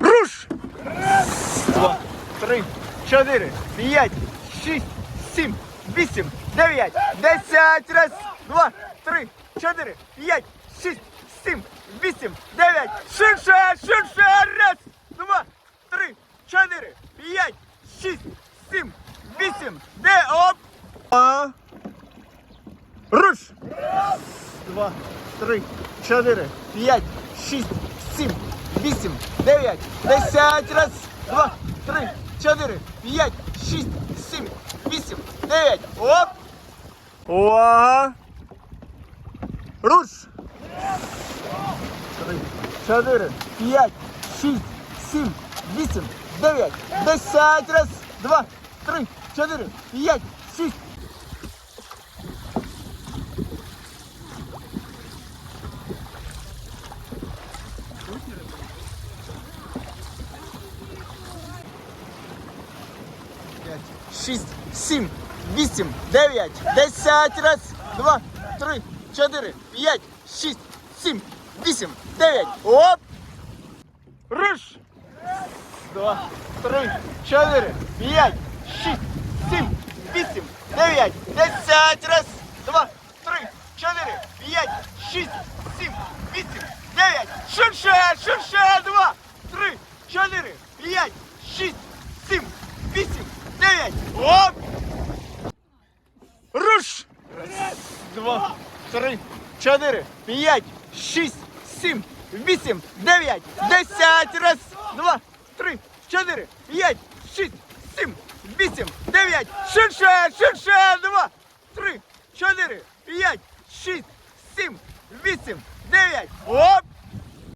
Руш! Два, три, чотири, п'ять, шість, сім, вісім, дев'ять, десять. Раз, два, три, чотири, п'ять, шість, сім, вісім, дев'ять. Ширше, ширше. Раз, два, три, чотири, п'ять, шість, сім, вісім, де оп. А. Руш! Раз, Два, три, чотири, п'ять, шість, сім, вісім, дев'ять, десять. Раз, два, три, чотири, п'ять, шість, сім, вісім, дев'ять. Оп! Увага! Руш! Три, чотири, п'ять, шість, сім, вісім, дев'ять, десять. Раз, два, три, чотири, п'ять, шість. п'ять, шість, сім, вісім, дев'ять, десять. Раз, два, три, чотири, п'ять, шість, сім, вісім, дев'ять. Оп! Руш! Два, три, чотири, п'ять, шість, сім, вісім, дев'ять, десять. Раз, два, три, чотири, п'ять, шість, сім, вісім, дев'ять. Ширше, ширше. Два, три, чотири, п'ять, шість, сім, дев'ять. Оп! Руш! Раз, два, три, чотири, п'ять, шість, сім, вісім, дев'ять, десять. Раз, два, три, чотири, п'ять, шість, сім, вісім, дев'ять. Ширше, ширше. Два, три, чотири, п'ять, шість, сім, вісім, дев'ять. Оп!